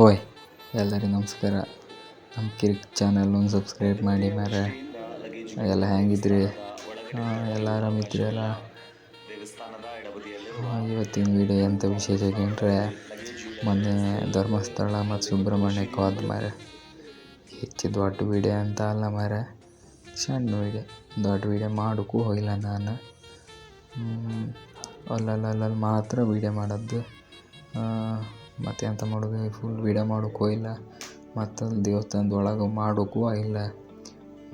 ಓಯ್ ಎಲ್ಲರಿಗೂ ನಮಸ್ಕಾರ. ನಮ್ಮ ಕಿರಿಕ್ ಚಾನಲ್ ಒಂದು ಸಬ್ಸ್ಕ್ರೈಬ್ ಮಾಡಿ ಮಾರ್ರೆ. ಎಲ್ಲ ಹೆಂಗಿದ್ರಿ? ಎಲ್ಲ ಆರಾಮಿದ್ರಿ ಎಲ್ಲ ಇವತ್ತಿನ ವಿಡಿಯೋ ಎಂಥ ವಿಶೇಷ ಏನ್ರೆ ಮೊನ್ನೆ ಧರ್ಮಸ್ಥಳ ಮತ್ತು ಸುಬ್ರಹ್ಮಣ್ಯಕ್ಕೆ ಹೋದ ಮಾರೆ ಹೆಚ್ಚು ದೊಡ್ಡ ವಿಡಿಯೋ ಅಂತ ಅಲ್ಲ ಮಾರೆ ಸಣ್ಣ ವಿಡಿಯೋ. ದೊಡ್ಡ ವಿಡಿಯೋ ಮಾಡೋಕ್ಕೂ ಹೋಗಿಲ್ಲ ನಾನು. ಅಲ್ಲಲ್ಲಲ್ಲಿ ಮಾತ್ರ ವಿಡಿಯೋ ಮಾಡೋದು. ಮತ್ತು ಎಂತ ಮಾಡೋದು? ಫುಲ್ ವೀಡಿಯೋ ಮಾಡೋಕ್ಕೂ ಇಲ್ಲ. ಮತ್ತು ಅಲ್ಲಿ ದೇವಸ್ಥಾನದ ಒಳಗೆ ಮಾಡೋಕ್ಕೂ ಇಲ್ಲ.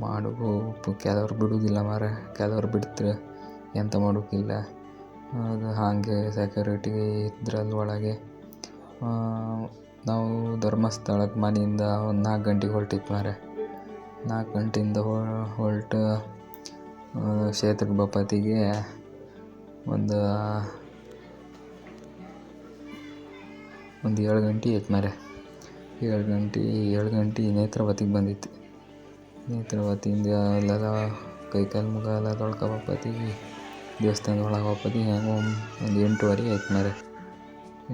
ಮಾಡೋಕ್ಕೂ ಕೆಲವ್ರು ಬಿಡುವುದಿಲ್ಲ ಮಾರ್ರೆ. ಕೆಲವ್ರು ಬಿಡ್ತಾರೆ ಎಂತ ಮಾಡೋಕ್ಕಿಲ್ಲ ಅದು ಹಾಗೆ ಸೆಕ್ಯೂರಿಟಿ ಇದ್ರಲ್ಲಿ ಒಳಗೆ ನಾವು ಧರ್ಮಸ್ಥಳಕ್ಕೆ ಮನೆಯಿಂದ ಒಂದು ನಾಲ್ಕು ಗಂಟೆಗೆ ಹೊರಟಿತ್ತು ಮಾರ್ರೆ. ನಾಲ್ಕು ಗಂಟೆಯಿಂದ ಹೊರಟು ಕ್ಷೇತ್ರಕ್ಕೆ ಬಪತಿಗೆ ಒಂದು ಒಂದು ಏಳು ಗಂಟೆ ಆಯ್ತು ಮಾರ್ರೆ. ಏಳು ಗಂಟೆ ಏಳು ಗಂಟೆ ನೇತ್ರಾವತಿಗೆ ಬಂದಿತ್ತು ನೇತ್ರಾವತಿಯಿಂದ ಅಲ್ಲೆಲ್ಲ ಕೈ ಕಾಲು ಮುಖ ಎಲ್ಲ ತೊಳ್ಕೊಬಪ್ಪತ್ತಿಗೆ ದೇವಸ್ಥಾನದ ಒಳಗೆ ಹೋಗ್ಪತ್ತಿಗೆ ಹೆಂಗೆ ಒಂದು ಎಂಟುವರೆ ಆಯ್ತು ಮಾರ್ರೆ.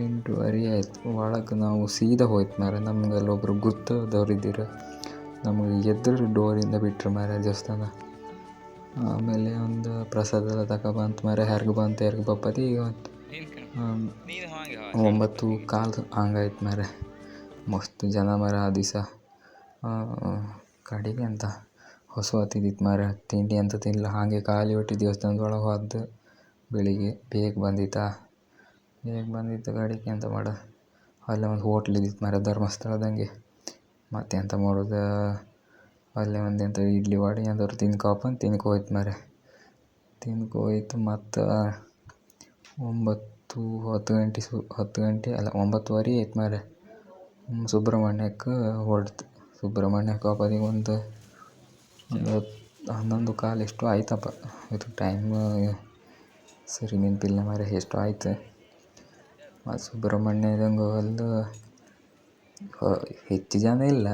ಎಂಟುವರೆ ಆಯ್ತು. ಒಳಗೆ ನಾವು ಸೀದಾ ಹೋಯ್ತು ಮಾರ್ರೆ. ನಮ್ಗೆ ಅಲ್ಲೊಬ್ರು ಗುರ್ತದವ್ರು ಇದ್ದಿರು. ನಮಗೆ ಎದುರು ಡೋರಿಂದ ಬಿಟ್ಟರು ಮಾರ್ರೆ ದೇವಸ್ಥಾನ. ಆಮೇಲೆ ಒಂದು ಪ್ರಸಾದ ಎಲ್ಲ ತಗೊಬಂತು ಮಾರ್ರೆ. ಹೆರ್ಗೆ ಬಂತು ಹೆರ್ಗೆ ಬಪ್ಪತ್ತಿಗೆ ಒಂಬತ್ತು ಕಾಲು ಹಂಗಾಯ್ತು ಮಾರ್ರೆ. ಮಸ್ತ್ ಜನ ಮರ ಆ ದಿವಸ. ಕಡೆಗೆ ಅಂತ ಹಸು ಹತ್ತಿದ್ದಿತ್ತು ಮಾರ್ರೆ. ತಿಂಡಿ ಅಂತ ತಿನ್ನಲ್ಲ ಹಾಗೆ ಖಾಲಿ ಹೊಟ್ಟೆ ದೇವಸ್ಥಾನದೊಳಗೆ ಹೋದ್ದು ಬೆಳಿಗ್ಗೆ. ಬೇಗ ಬಂದಿತ್ತಾ? ಬೇಗ ಬಂದಿತ್ತು ಗಾಡಿಗೆ ಎಂತ ಮಾಡು? ಅಲ್ಲೇ ಒಂದು ಹೋಟ್ಲ್ ಇದ್ದಿತ್ತು ಮಾರ್ರೆ, ಧರ್ಮಸ್ಥಳದಂಗೆ. ಮತ್ತೆ ಎಂತ ಮಾಡೋದು? ಅಲ್ಲೇ ಒಂದು ಎಂತ ಇಡ್ಲಿ ವಾಡಿ ಎಂತಾದ್ರು ತಿನ್ಕೊಪ್ಪ ತಿನ್ಕೋಯ್ತು ಮರೆ ತಿನ್ಕೋಯ್ತು ಮತ್ತು ಒಂಬತ್ತು ಹತ್ತು ಗಂಟೆ ಸು, ಹತ್ತು ಗಂಟೆ ಅಲ್ಲ, ಒಂಬತ್ತುವರೆ ಆಯ್ತು ಮಾರ್ರೆ. ಸುಬ್ರಹ್ಮಣ್ಯಕ್ಕೆ ಹೊರಡ್ತು ಸುಬ್ರಹ್ಮಣ್ಯಕ್ಕೆ ಹೋಗೋದಿಗೆ ಒಂದು ಹತ್ತು ಹನ್ನೊಂದು ಕಾಲು ಎಷ್ಟೋ ಆಯ್ತಪ್ಪ. ಇದು ಟೈಮ್ ಸರಿ ನೆನಪಿಲ್ಲ ಮಾರ್ರೆ, ಎಷ್ಟೋ ಆಯ್ತು. ಮತ್ತು ಸುಬ್ರಹ್ಮಣ್ಯದಂಗೆ ಒಂದು ಹೆಚ್ಚು ಜನ ಇಲ್ಲ.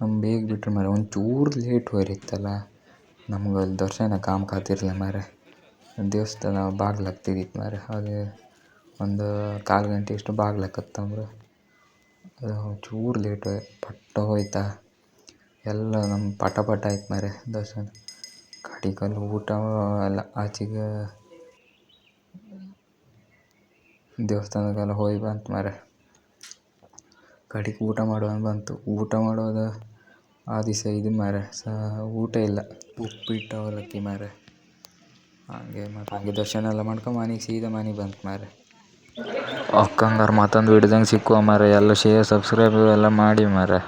ನಮ್ಮ ಬೇಗ ಬಿಟ್ರು ಮಾರ್ರೆ, ಒಂಚೂರು ಲೇಟ್ ಹೋಯ್ರಿತ್ತಲ್ಲ ನಮ್ಗೆ ಅಲ್ಲಿ ದರ್ಶನ ಕಾಮ್ಕಾತಿರ್ಲಿಲ್ಲ ಮಾರ್ರೆ. ದೇವಸ್ಥಾನ ಬಾಗ್ಲು ಹಾಕ್ತಿದ್ದಿತ್ತು ಮಾರ್ರೆ ಹಾಗೆ ಒಂದು ಕಾಲು ಗಂಟೆ ಅಷ್ಟು ಬಾಗ್ಲು ಹಾಕತ್ತಂದ್ರು ಅದು ಒಂಚೂರು ಲೇಟ್ ಪಟ್ ಹೋಯ್ತಾ. ಎಲ್ಲ ನಮ್ಮ ಪಟ ಪಟ ಆಯ್ತು ಮಾರ್ರೆ ದರ್ಶನ. ಕಡೆಗೆ ಅಲ್ಲಿ ಊಟ ಎಲ್ಲ ಆಚೆಗೆ ದೇವಸ್ಥಾನಕ್ಕೆಲ್ಲ ಹೋಗಿ ಬಂತು ಮಾರ್ರೆ ಕಡೆಗೆ ಊಟ ಮಾಡುವ ಬಂತು. ಊಟ ಮಾಡೋದು ಆ ದಿವಸ ಇದು ಮಾರ್ರೆ ಸಹ ಊಟ ಇಲ್ಲ. ಉಪ್ಪಿಟ್ಟು ಅವಲಕ್ಕಿ ಮಾರ್ರೆ ಹಾಗೆ ಮತ್ತು ಹಾಗೆ ದರ್ಶನ ಎಲ್ಲ ಮಾಡ್ಕೊಂಡು ಮನೆಗೆ ಸೀದಾ ಮನೆಗೆ ಬಂತು ಮಾರ್ರೆ ಅಕ್ಕಂಗಾರು ಮತ್ತೊಂದು ವಿಡಿಯೋದಂಗೆ ಸಿಕ್ಕುವ ಮಾರಾಯ ಎಲ್ಲ ಶೇರ್ ಸಬ್ಸ್ಕ್ರೈಬ್ ಎಲ್ಲ ಮಾಡಿ ಮಾರ್ರೆ.